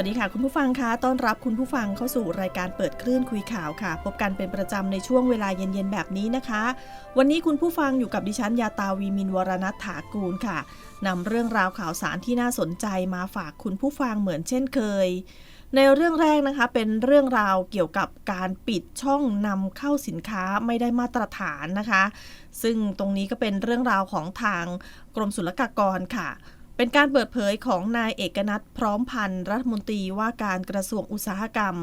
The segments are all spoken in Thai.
วัสดีค่ะ คุณผู้ฟังคะต้อนรับคุณผู้ฟังเข้าสู่รายการเปิดคลื่นคุยข่าวค่ะ พบกันเป็นประจำในช่วงเวลาเย็นๆแบบนี้นะคะ วันนี้คุณผู้ฟังอยู่กับดิฉันยาตาวีมินวรนัฐถากูลค่ะนำเรื่องราวข่าวสารที่น่าสนใจมาฝากคุณผู้ฟังเหมือนเช่นเคย ในเรื่องแรกนะคะเป็นเรื่องราวเกี่ยวกับการปิดช่องนำเข้าสินค้าไม่ได้มาตรฐานนะคะ ซึ่งตรงนี้ก็เป็นเรื่องราวของทางกรมศุลกากรค่ะ เป็นการเปิดเผยของนายเอกนัทพร้อมพันธ์รัฐมนตรีว่าการกระทรวงอุตสาหกรรม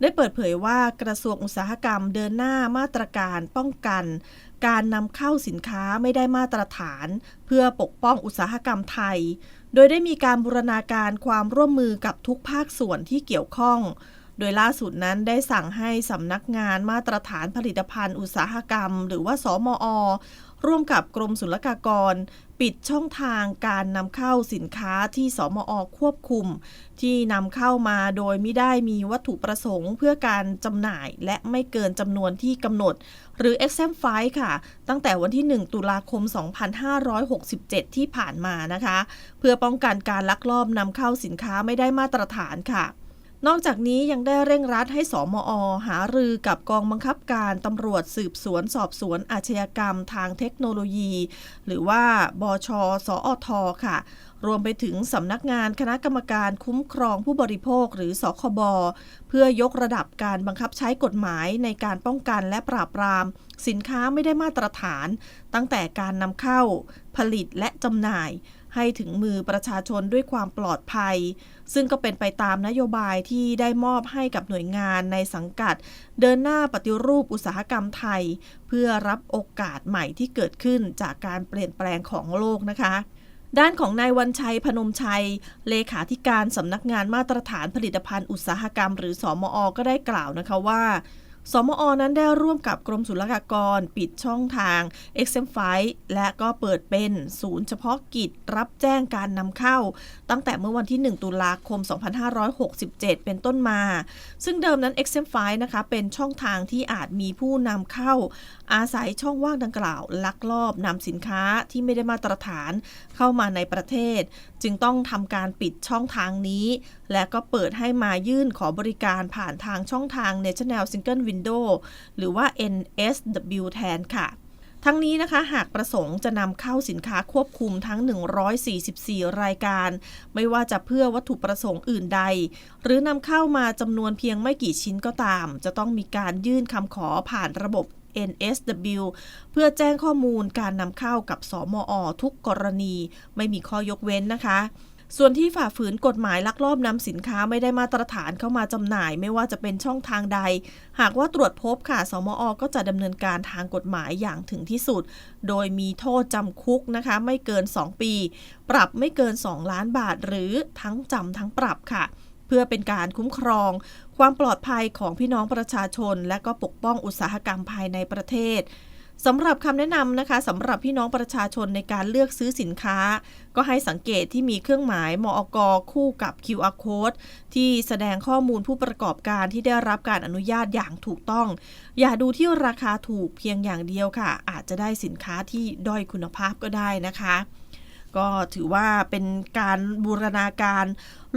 ได้เปิดเผยว่ากระทรวงอุตสาหกรรมเดินหน้ามาตรการป้องกัน การนำเข้าสินค้าไม่ได้มาตรฐาน เพื่อปกป้องอุตสาหกรรมไทย โดยได้มีการบูรณาการความร่วมมือกับทุกภาคส่วนที่เกี่ยวข้อง โดยล่าสุดนั้นได้สั่งให้สำนักงานมาตรฐานผลิตภัณฑ์อุตสาหกรรม หรือว่าสมอร่วมกับกรมศุลกากร ปิดช่องทางการนำเข้าสินค้าที่สมอควบคุม ที่นำเข้ามาโดยไม่ได้มีวัตถุประสงค์เพื่อการจำหน่ายและไม่เกินจำนวนที่กำหนด หรือ exempt f i ค่ะ ตั้งแต่วันที่ 1 ตุลาคม 2567 ที่ผ่านมานะคะ เพื่อป้องกันการลักลอบนำเข้าสินค้าไม่ได้มาตรฐานค่ะ นอกจากนี้ยังได้เร่งรัดให้สมอ หารือกับกองบังคับการตำรวจสืบสวนสอบสวนอาชญากรรมทางเทคโนโลยี หรือว่าบชสอทค่ะ รวมไปถึงสำนักงานคณะกรรมการคุ้มครองผู้บริโภคหรือสคบเพื่อยกระดับการบังคับใช้กฎหมายในการป้องกันและปราบปราม สินค้าไม่ได้มาตรฐาน ตั้งแต่การนำเข้า ผลิตและจำหน่าย ให้ถึงมือประชาชนด้วยความปลอดภัย ซึ่งก็เป็นไปตามนโยบายที่ได้มอบให้กับหน่วยงานในสังกัด เดินหน้าปฏิรูปอุตสาหกรรมไทย เพื่อรับโอกาสใหม่ที่เกิดขึ้นจากการเปลี่ยนแปลงของโลกนะคะด้านของนายวันชัยพนมชัย เลขาธิการสำนักงานมาตรฐานผลิตภัณฑ์อุตสาหกรรม หรือสอมอ ก็ได้กล่าวนะคะว่า สมอนั้นได้ร่วมกับกรมศุลกากร ปิดช่องทาง e x e m p f i และก็เปิดเป็นศูนย์เฉพาะกิจรับแจ้งการนำเข้า ตั้งแต่เมื่อวันที่ 1 ตุลาคม 2567 เป็นต้นมา ซึ่งเดิมนั้น e x e m p f i นะคะเป็นช่องทางที่อาจมีผู้นำเข้า อาศัยช่องว่างดังกล่าว ลักลอบนำสินค้าที่ไม่ได้มาตรฐานเข้ามาในประเทศจึงต้องทำการปิดช่องทางนี้ และก็เปิดให้มายื่นขอบริการผ่านทางช่องทาง National Single Window หรือว่า NSW แทนค่ะทั้งนี้นะคะหากประสงค์จะนำเข้าสินค้าควบคุมทั้ง 144 รายการ ไม่ว่าจะเพื่อวัตถุประสงค์อื่นใด หรือนำเข้ามาจำนวนเพียงไม่กี่ชิ้นก็ตาม จะต้องมีการยื่นคำขอผ่านระบบ NSW เพื่อแจ้งข้อมูลการนำเข้ากับสมอ ทุกกรณี ไม่มีข้อยกเว้นนะคะส่วนที่ฝ่าฝืนกฎหมายลักลอบนำสินค้าไม่ได้มาตรฐานเข้ามาจำหน่าย ไม่ว่าจะเป็นช่องทางใด หากว่าตรวจพบค่ะ สมอ ก็จะดำเนินการทางกฎหมายอย่างถึงที่สุด โดยมีโทษจำคุกนะคะ ไม่เกิน 2 ปี ปรับไม่เกิน 2 ล้านบาท หรือทั้งจำทั้งปรับค่ะ เพื่อเป็นการคุ้มครอง ความปลอดภัยของพี่น้องประชาชน และก็ปกป้องอุตสาหกรรมภายในประเทศสำหรับคำแนะนำนะคะสำหรับพี่น้องประชาชนในการเลือกซื้อสินค้า ก็ให้สังเกตที่มีเครื่องหมายมอกคู่กับ QR code ที่แสดงข้อมูลผู้ประกอบการที่ได้รับการอนุญาตอย่างถูกต้อง อย่าดูที่ราคาถูกเพียงอย่างเดียวค่ะ อาจจะได้สินค้าที่ด้อยคุณภาพก็ได้นะคะ ก็ถือว่าเป็นการบูรณาการ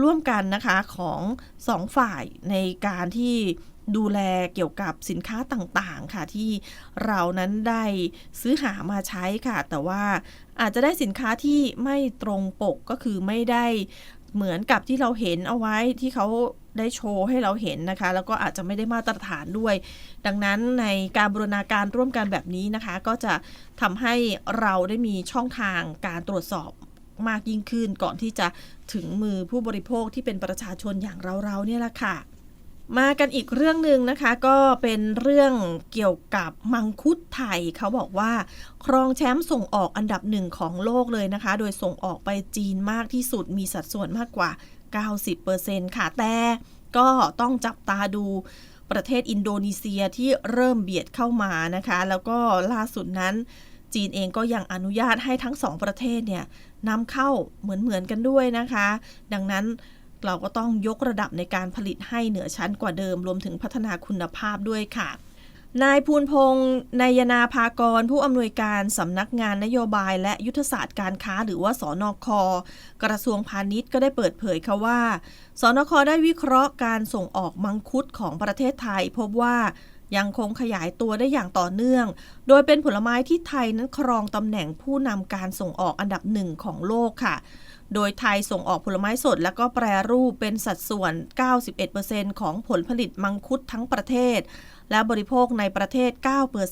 ร่วมกันนะคะของสองฝ่ายในการที่ดูแลเกี่ยวกับสินค้าต่างๆค่ะที่เรานั้นได้ซื้อหามาใช้ค่ะ แต่ว่าอาจจะได้สินค้าที่ไม่ตรงปกก็คือไม่ได้เหมือนกับที่เราเห็นเอาไว้ที่เขา ได้โชว์ให้เราเห็นนะคะ แล้วก็อาจจะไม่ได้มาตรฐานด้วย ดังนั้นในการบูรณาการร่วมกันแบบนี้นะคะ ก็จะทำให้เราได้มีช่องทางการตรวจสอบมากยิ่งขึ้นก่อนที่จะถึงมือผู้บริโภคที่เป็นประชาชนอย่างเราๆเนี่ยแหละค่ะ มากันอีกเรื่องหนึ่งนะคะ ก็เป็นเรื่องเกี่ยวกับมังคุดไทย เขาบอกว่าครองแชมป์ส่งออกอันดับหนึ่งของโลกเลยนะคะ โดยส่งออกไปจีนมากที่สุดมีสัดส่วนมากกว่า 90%ค่ะ แต่ก็ต้องจับตาดูประเทศอินโดนีเซียที่เริ่มเบียดเข้ามานะคะ แล้วก็ล่าสุดนั้น จีนเองก็ยังอนุญาตให้ทั้งสองประเทศเนี่ยนำเข้าเหมือนๆกันด้วยนะคะ ดังนั้นเราก็ต้องยกระดับในการผลิตให้เหนือชั้นกว่าเดิม รวมถึงพัฒนาคุณภาพด้วยค่ะ นายภูนพงศ์นายนาภากร ผู้อำนวยการสำนักงานนโยบายและยุทธศาสตร์การค้าหรือว่าสอนอคกระทรวงพาณิชย์ก็ได้เปิดเผยค่ะว่า สอนอคได้วิเคราะห์การส่งออกมังคุดของประเทศไทย พบว่ายังคงขยายตัวได้อย่างต่อเนื่อง โดยเป็นผลไม้ที่ไทยนั้นครองตำแหน่งผู้นำการส่งออกอันดับหนึ่งของโลกค่ะ โดยไทยส่งออกผลไม้สด และก็แปรรูปเป็นสัดส่วน 91%ของผลผลิตมังคุดทั้งประเทศ และบริโภคในประเทศ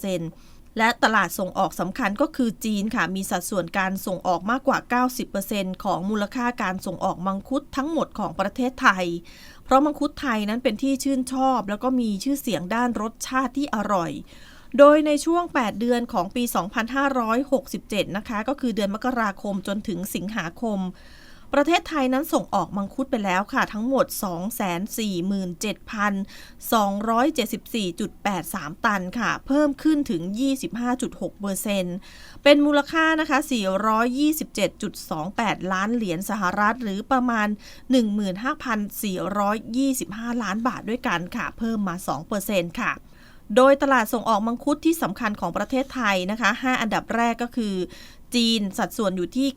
9%และตลาดส่งออกสำคัญก็คือจีนค่ะ มีสัดส่วนการส่งออกมากกว่า 90%ของมูลค่าการส่งออกมังคุดทั้งหมดของประเทศไทย เพราะมังคุดไทยนั้นเป็นที่ชื่นชอบ แล้วก็มีชื่อเสียงด้านรสชาติที่อร่อย โดยในช่วง 8 เดือนของปี 2567 นะคะ ก็คือเดือนมกราคมจนถึงสิงหาคม ประเทศไทยนั้นส่งออกมังคุดไปแล้วค่ะ ทั้งหมด 247,274.83 ตันค่ะ เพิ่มขึ้นถึง 25.6%เป็นมูลค่านะคะ 427.28 ล้านเหรียญสหรัฐ หรือประมาณ 15,425 ล้านบาทด้วยกันค่ะ เพิ่มมา2%ค่ะ โดยตลาดส่งออกมังคุดที่สำคัญของประเทศไทยนะคะ 5 อันดับแรกก็คือจีนสัดส่วนอยู่ที่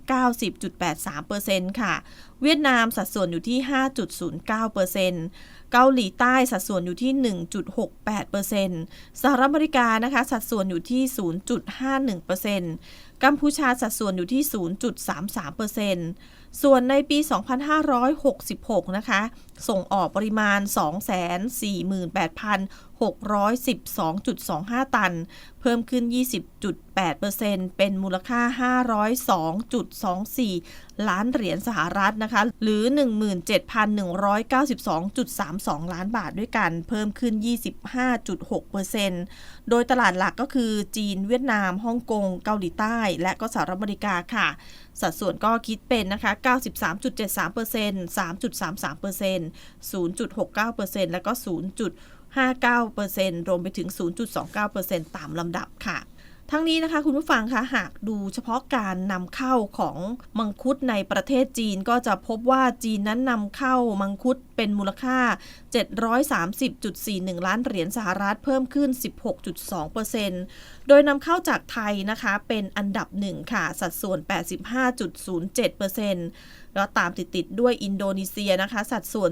90.83%ค่ะ เวียดนามสัดส่วนอยู่ที่ 5.09%เกาหลีใต้สัดส่วนอยู่ที่ 1.68%สหรัฐอเมริกานะคะสัดส่วนอยู่ที่ 0.51%กัมพูชาสัดส่วนอยู่ที่ 0.33%ส่วนในปี 2566 นะคะ ส่งออกปริมาณ 248,000 612.25 ตัน เพิ่มขึ้น 20.8%เป็นมูลค่า 502.24 ล้านเหรียญสหรัฐนะคะ หรือ 17,192.32 ล้านบาทด้วยกัน เพิ่มขึ้น 25.6%โดยตลาดหลักก็คือจีนเวียดนาม ฮ่องกง เกาหลีใต้ และก็สหรัฐอเมริกาค่ะ สัดส่วนก็คิดเป็นนะคะ 93.73% 3.33% 0.69%แล้วก็ 0. 0.59%รวมไปถึง 0.29%ตามลำดับค่ะทั้งนี้นะคะคุณผู้ฟังคะหากดูเฉพาะการนำเข้าของมังคุดในประเทศจีนก็จะพบว่าจีนนั้นนำเข้ามังคุดเป็นมูลค่า 730.41 ล้านเหรียญสหรัฐเพิ่มขึ้น 16.2%โดยนำเข้าจากไทยนะคะเป็นอันดับหนึ่งค่ะ สัดส่วน 85.07% แล้วตามติดติดด้วยอินโดนีเซียนะคะ สัดส่วน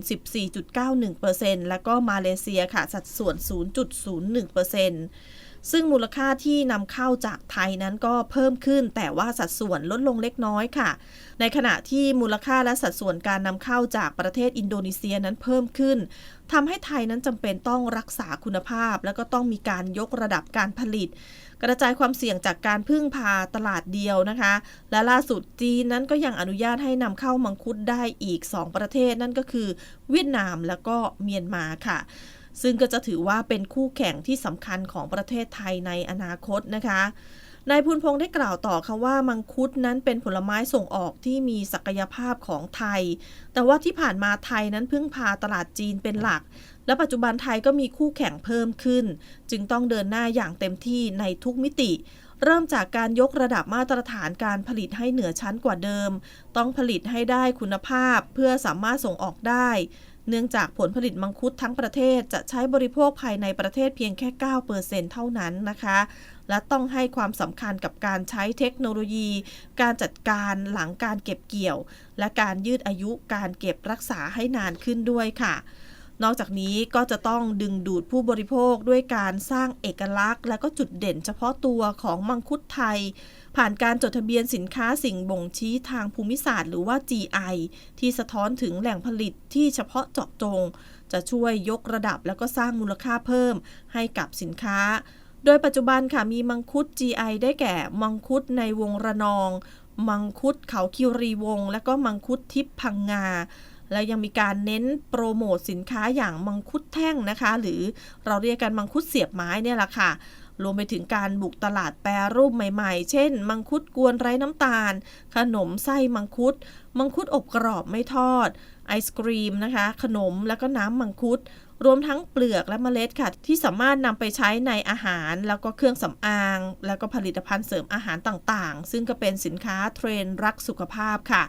14.91%แล้วก็มาเลเซียค่ะ สัดส่วน 0.01% ซึ่งมูลค่าที่นำเข้าจากไทยนั้นก็เพิ่มขึ้น แต่ว่าสัดส่วนลดลงเล็กน้อยค่ะ ในขณะที่มูลค่าและสัดส่วนการนำเข้าจากประเทศอินโดนีเซียนั้นเพิ่มขึ้นทำให้ไทยนั้นจำเป็นต้องรักษาคุณภาพ แล้วก็ต้องมีการยกระดับการผลิต กระจายความเสี่ยงจากการพึ่งพาตลาดเดียวนะคะ และล่าสุดจีนนั้นก็ยังอนุญาตให้นำเข้ามังคุดได้อีก 2 ประเทศนั่นก็คือ เวียดนามแล้วก็เมียนมาค่ะ ซึ่งก็จะถือว่าเป็นคู่แข่งที่สำคัญของประเทศไทยในอนาคตนะคะนายพูนพงศ์ได้กล่าวต่อค่ะว่ามังคุดนั้นเป็นผลไม้ส่งออกที่มีศักยภาพของไทย แต่ว่าที่ผ่านมาไทยนั้นพึ่งพาตลาดจีนเป็นหลัก และปัจจุบันไทยก็มีคู่แข่งเพิ่มขึ้น จึงต้องเดินหน้าอย่างเต็มที่ในทุกมิติ เริ่มจากการยกระดับมาตรฐานการผลิตให้เหนือชั้นกว่าเดิม ต้องผลิตให้ได้คุณภาพเพื่อสามารถส่งออกได้ เนื่องจากผลผลิตมังคุดทั้งประเทศจะใช้บริโภคภายในประเทศเพียงแค่ 9%เท่านั้นนะคะ และต้องให้ความสำคัญกับการใช้เทคโนโลยี การจัดการหลังการเก็บเกี่ยว และการยืดอายุการเก็บรักษาให้นานขึ้นด้วยค่ะนอกจากนี้ก็จะต้องดึงดูดผู้บริโภคด้วยการสร้างเอกลักษณ์ และก็จุดเด่นเฉพาะตัวของมังคุดไทย ผ่านการจดทะเบียนสินค้าสิ่งบ่งชี้ทางภูมิศาสตร์หรือว่า GI ที่สะท้อนถึงแหล่งผลิตที่เฉพาะเจาะจง จะช่วยยกระดับแล้วก็สร้างมูลค่าเพิ่มให้กับสินค้า โดยปัจจุบันค่ะมีมังคุด GI ได้แก่ มังคุดในวงระนอง มังคุดเขาคิรีวง และก็มังคุดทิพพังงาและยังมีการเน้นโปรโมทสินค้าอย่างมังคุดแท่งนะคะ หรือเราเรียกกันมังคุดเสียบไม้เนี่ยแหละค่ะ รวมไปถึงการบุกตลาดแปรรูปใหม่ๆ เช่น มังคุดกวนไร้น้ำตาล ขนมไส้มังคุด มังคุดอบกรอบไม่ทอด ไอศกรีมนะคะ ขนมแล้วก็น้ำมังคุด รวมทั้งเปลือกและเมล็ดค่ะ ที่สามารถนำไปใช้ในอาหาร แล้วก็เครื่องสำอาง แล้วก็ผลิตภัณฑ์เสริมอาหารต่างๆ ซึ่งก็เป็นสินค้าเทรนรักสุขภาพค่ะ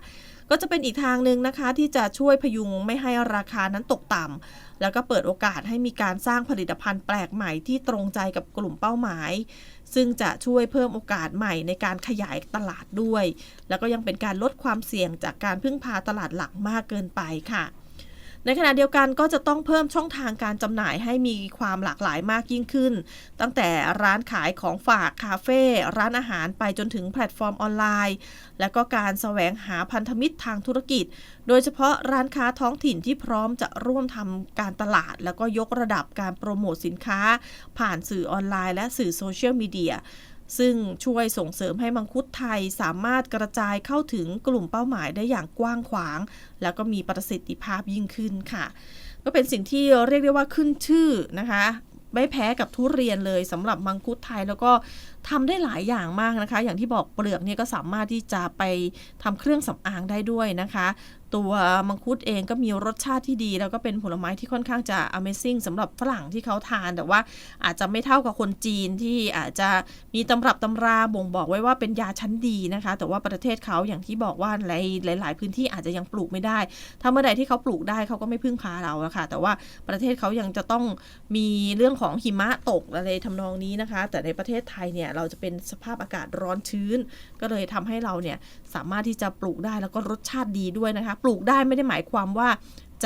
ก็จะเป็นอีกทางหนึ่งนะคะที่จะช่วยพยุงไม่ให้ราคานั้นตกต่ำ แล้วก็เปิดโอกาสให้มีการสร้างผลิตภัณฑ์แปลกใหม่ที่ตรงใจกับกลุ่มเป้าหมาย ซึ่งจะช่วยเพิ่มโอกาสใหม่ในการขยายตลาดด้วย แล้วก็ยังเป็นการลดความเสี่ยงจากการพึ่งพาตลาดหลักมากเกินไปค่ะ ในขณะเดียวกันก็จะต้องเพิ่มช่องทางการจำหน่ายให้มีความหลากหลายมากยิ่งขึ้น ตั้งแต่ร้านขายของฝากคาเฟ่ร้านอาหารไปจนถึงแพลตฟอร์มออนไลน์ และก็การแสวงหาพันธมิตรทางธุรกิจ โดยเฉพาะร้านค้าท้องถิ่นที่พร้อมจะร่วมทำการตลาด แล้วก็ยกระดับการโปรโมทสินค้า ผ่านสื่อออนไลน์และสื่อโซเชียลมีเดีย ซึ่งช่วยส่งเสริมให้มังคุดไทยสามารถกระจายเข้าถึงกลุ่มเป้าหมายได้อย่างกว้างขวาง แล้วก็มีประสิทธิภาพยิ่งขึ้นค่ะ ก็เป็นสิ่งที่เรียกได้ว่าขึ้นชื่อนะคะไม่แพ้กับทุเรียนเลยสำหรับมังคุดไทยแล้วก็ทำได้หลายอย่างมากนะคะ อย่างที่บอกเปลือกเนี่ยก็สามารถที่จะไปทำเครื่องสำอางได้ด้วยนะคะ ตัวมังคุดเองก็มีรสชาติที่ดี แล้วก็เป็นผลไม้ที่ค่อนข้างจะ Amazing สำหรับฝรั่งที่เขาทาน แต่ว่าอาจจะไม่เท่ากับคนจีนที่อาจจะมีตำรับตำราบ่งบอกไว้ว่าเป็นยาชั้นดีนะคะ แต่ว่าประเทศเขาอย่างที่บอกว่าหลายหลาย ๆ พื้นที่อาจจะยังปลูกไม่ได้ ถ้าเมื่อใดที่เขาปลูกได้เขาก็ไม่พึ่งพาเราะค่ะแต่ว่าประเทศเขายังจะต้องมีเรื่องของหิมะตกอะไรทำนองนี้นะคะ แต่ในประเทศไทยเนี่ยเราจะเป็นสภาพอากาศร้อนชื้น ก็เลยทำให้เราเนี่ยสามารถที่จะปลูกได้แล้วก็รสชาติดีด้วยนะคะ ปลูกได้ไม่ได้หมายความว่า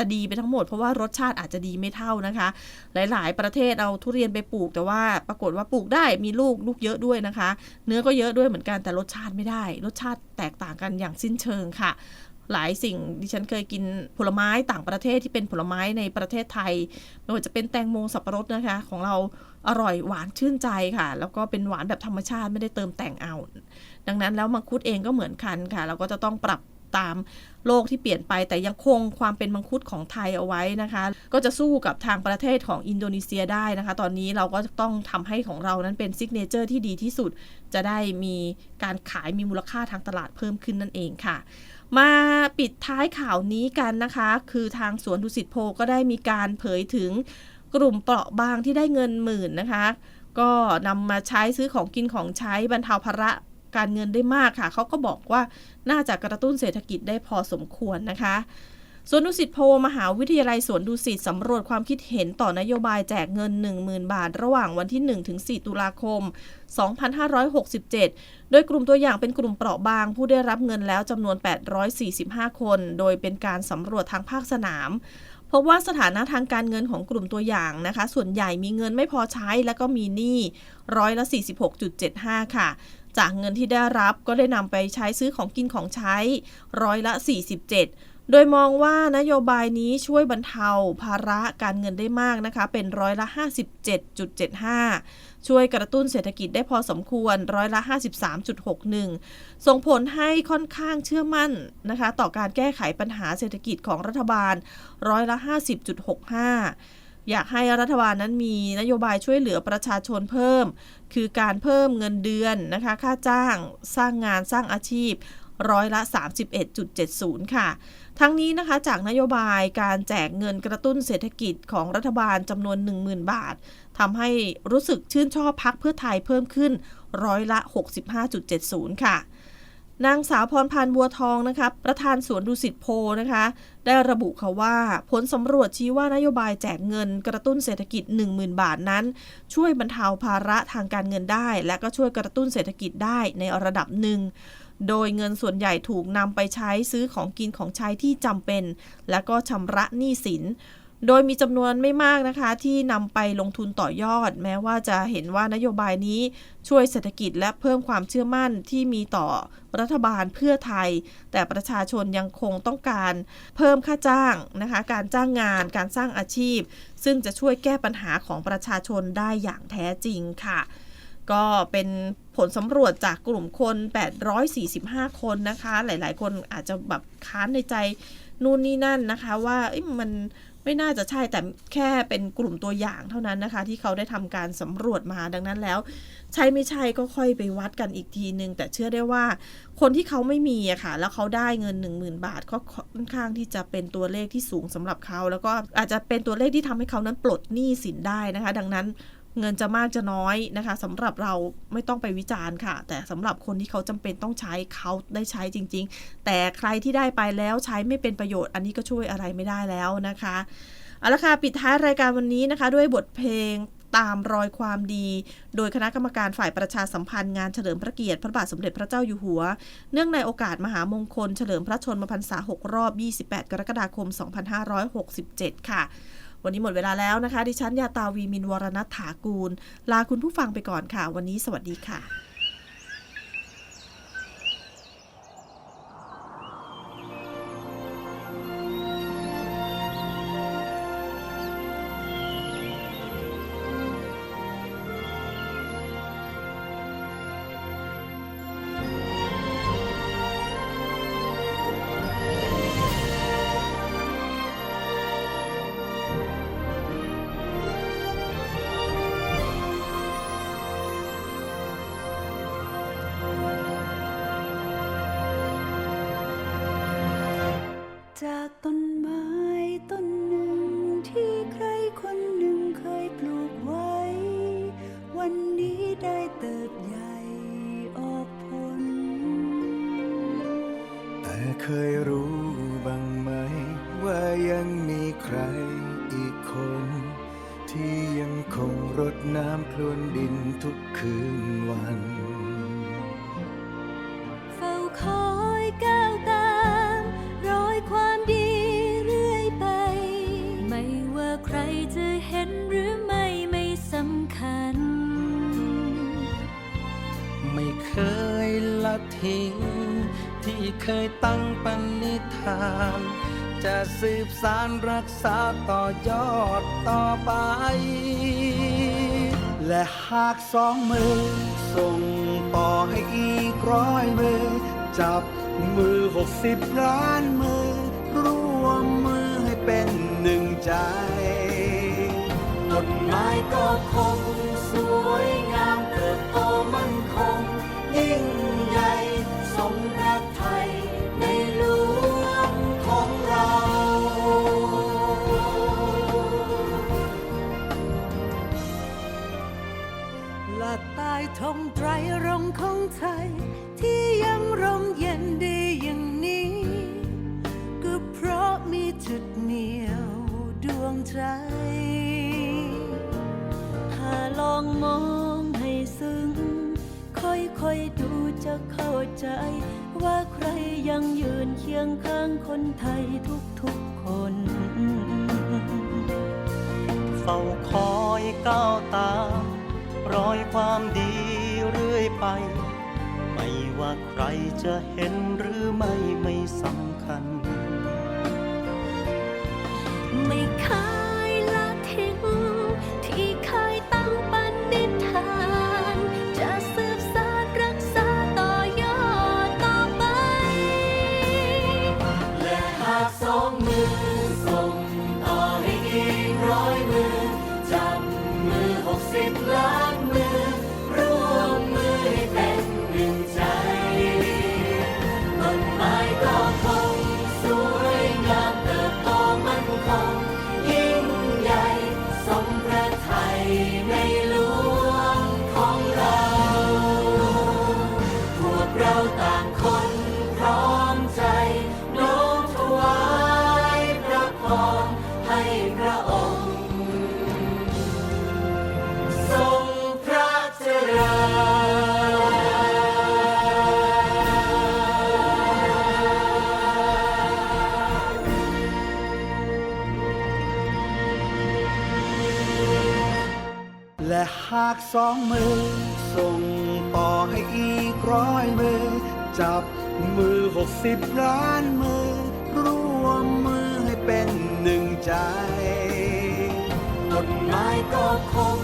จะดีไปทั้งหมดเพราะว่ารสชาติอาจจะดีไม่เท่านะคะ หลายๆ ประเทศเอาทุเรียนไปปลูกแต่ว่าปรากฏว่าปลูกได้มีลูกลูกเยอะด้วยนะคะ เนื้อก็เยอะด้วยเหมือนกันแต่รสชาติไม่ได้ รสชาติแตกต่างกันอย่างสิ้นเชิงค่ะ หลายสิ่งดิฉันเคยกินผลไม้ต่างประเทศที่เป็นผลไม้ในประเทศไทยไม่ว่าจะเป็นแตงโมสับปะรดนะคะ ของเราอร่อยหวานชื่นใจค่ะ แล้วก็เป็นหวานแบบธรรมชาติไม่ได้เติมแต่งเอา ดังนั้นแล้วมังคุดเองก็เหมือนกันค่ะ เราก็จะต้องปรับตามโลกที่เปลี่ยนไปแต่ยังคงความเป็นมังคุดของไทยเอาไว้นะคะ ก็จะสู้กับทางประเทศของอินโดนีเซียได้นะคะ ตอนนี้เราก็ต้องทำให้ของเรานั้นเป็นซิกเนเจอร์ที่ดีที่สุด จะได้มีการขายมีมูลค่าทางตลาดเพิ่มขึ้นนั่นเองค่ะ มาปิดท้ายข่าวนี้กันนะคะ คือทางสวนดุสิตโพก็ได้มีการเผยถึงกลุ่มเปราะบางที่ได้เงินหมื่นนะคะก็นำมาใช้ซื้อของกินของใช้บรรเทาภาระ การเงินได้มากค่ะ เขาก็บอกว่าน่าจะกระตุ้นเศรษฐกิจได้พอสมควรนะคะสวนดุสิตโพมหาวิทยาลัยสวนดุสิตสำรวจความคิดเห็นต่อนโยบายแจกเงิน 10,000 บาท ระหว่างวันที่ 1 ถึง 4 ตุลาคม 2567 โดยกลุ่มตัวอย่างเป็นกลุ่มเปราะบาง ผู้ได้รับเงินแล้วจำนวน 845 คน โดยเป็นการสำรวจทางภาคสนามพบว่าสถานะทางการเงินของกลุ่มตัวอย่างนะคะ ส่วนใหญ่มีเงินไม่พอใช้และก็มีหนี้ร้อยละ46.75 ค่ะ จากเงินที่ได้รับก็ได้นำไปใช้ซื้อของกินของใช้ร้อยละ 47 โดยมองว่านโยบายนี้ช่วยบรรเทาภาระการเงินได้มากนะคะ เป็นร้อยละ 57.75 ช่วยกระตุ้นเศรษฐกิจได้พอสมควรร้อยละ 53.61 ส่งผลให้ค่อนข้างเชื่อมั่นนะคะ ต่อการแก้ไขปัญหาเศรษฐกิจของรัฐบาลร้อยละ 50.65อยากให้รัฐบาลนั้นมีนโยบายช่วยเหลือประชาชนเพิ่ม คือการเพิ่มเงินเดือนนะคะ ค่าจ้างสร้างงานสร้างอาชีพร้อยละ 31.70 ค่ะ ทั้งนี้นะคะจากนโยบายการแจกเงินกระตุ้นเศรษฐกิจของรัฐบาลจำนวน 10,000 บาททำให้รู้สึกชื่นชอบพักเพื่อไทยเพิ่มขึ้นร้อยละ 65.70 ค่ะ นางสาวพรพันธ์บัวทองนะคะประธานสวนดุสิตโพนะคะ ได้ระบุค่ะว่า ผลสำรวจชี้ว่านโยบายแจกเงินกระตุ้นเศรษฐกิจ 10,000 บาทนั้น ช่วยบรรเทาภาระทางการเงินได้ และก็ช่วยกระตุ้นเศรษฐกิจได้ในระดับหนึ่งโดยเงินส่วนใหญ่ถูกนำไปใช้ซื้อของกินของใช้ที่จำเป็น และก็ชำระหนี้สิน โดยมีจำนวนไม่มากนะคะ ที่นำไปลงทุนต่อยอด แม้ว่าจะเห็นว่านโยบายนี้ช่วยเศรษฐกิจและเพิ่มความเชื่อมั่นที่มีต่อรัฐบาลเพื่อไทย แต่ประชาชนยังคงต้องการเพิ่มค่าจ้างนะคะ การจ้างงาน การสร้างอาชีพ ซึ่งจะช่วยแก้ปัญหาของประชาชนได้อย่างแท้จริงค่ะ ก็เป็นผลสำรวจจากกลุ่มคน 845 คนนะคะ หลาย ๆ คนอาจจะแบบค้านในใจนู่นนี่นั่นนะคะ ว่ามัน ไม่น่าจะใช่แต่แค่เป็นกลุ่มตัวอย่างเท่านั้นนะคะ ที่เขาได้ทำการสำรวจมาดังนั้นแล้ว ใช่ไม่ใช่ก็ค่อยไปวัดกันอีกทีนึง แต่เชื่อได้ว่า คนที่เขาไม่มีอะค่ะ แล้วเขาได้เงิน 10,000 บาทก็ค่อนข้างที่จะเป็นตัวเลขที่สูงสำหรับเขา แล้วก็อาจจะเป็นตัวเลขที่ทำให้เขานั้นปลดหนี้สินได้นะคะ ดังนั้น เงินจะมากจะน้อยนะคะสำหรับเราไม่ต้องไปวิจารณ์ค่ะ แต่สำหรับคนที่เขาจำเป็นต้องใช้เขาได้ใช้จริง ๆ แต่ใครที่ได้ไปแล้วใช้ไม่เป็นประโยชน์ อันนี้ก็ช่วยอะไรไม่ได้แล้วนะคะเอาละค่ะปิดท้ายรายการวันนี้นะคะ ด้วยบทเพลงตามรอยความดี โดยคณะกรรมการฝ่ายประชาสัมพันธ์งานเฉลิมพระเกียรติพระบาทสมเด็จพระเจ้าอยู่หัว เนื่องในโอกาสมหามงคลเฉลิมพระชนมพรรษา 6 รอบ 28 กรกฎาคม 2567 ค่ะ วันนี้หมดเวลาแล้วนะคะ ดิฉันยาตาวีมินวรณัฐถากูล ลาคุณผู้ฟังไปก่อนค่ะ วันนี้สวัสดีค่ะ น้ำพรวนดินทุกคืนวัน เฝ้าคอยก้าวตามรอยความดีเรื่อยไป ไม่ว่าใครจะเห็นหรือไม่ไม่สำคัญ ไม่เคยละทิ้ง ที่เคยตั้งปณิธาน จะสืบสารรักษาต่อยอดต่อไป และหากสองมือ ส่งต่อให้อีกร้อยมือ จับมือหกสิบล้านมือร่วมมือให้เป็นหนึ่งใจต้นไม้ก็คง ใจว่าใครยังยืนเคียงข้างคนไทยทุกๆคน เฝ้าคอยก้าวตามรอยความดีเรื่อยไป ไม่ว่าใครจะเห็นหรือไม่ไม่สำคัญ ไม่เคย อากสองมือ ส่งต่อให้อีกร้อยมือ จับมือหกสิบล้านมือ ร่วมมือให้เป็นหนึ่งใจต้นไม้ก็คง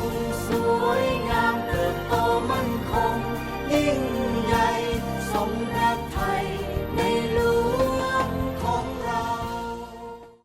สวยงามเติบโตมั่นคง ยิ่งใหญ่สมพระไทย